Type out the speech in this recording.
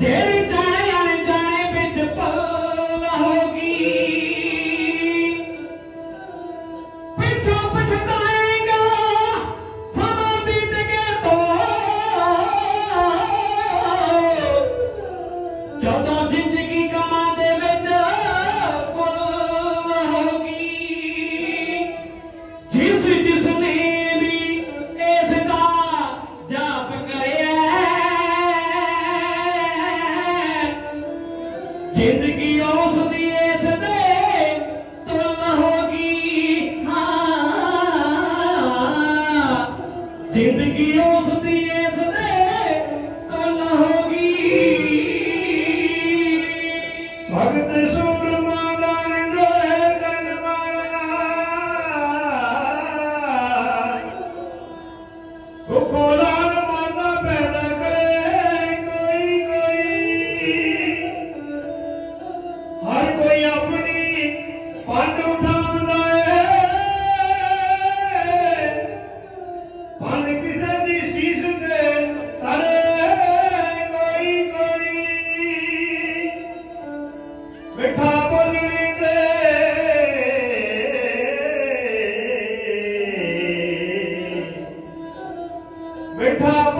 ਜਿਹੜੀ ਜਾਣੇ ਅਣਜਾਣੇ ਵਿੱਚ ਪੱਲਾ ਹੋ ਗਈ ਪਿੱਛੋਂ ਪਛਤਾਏਗਾ ਸਮਾਂ ਬੀਤ ਗਿਆ ਤੋਂ। ਜਦੋਂ ਜ਼ਿੰਦਗੀ ਉਸ ਦੀ ਇਸ ਦੇ ਤੁਮ ਹੋਗੀ ਹਾਂ। ਜ਼ਿੰਦਗੀ ਉਸ ਦੀ ਇਸ ਦੇ ਤੁਮ ਹੋਗੀ ਭਗਤ ਸੋ লেখা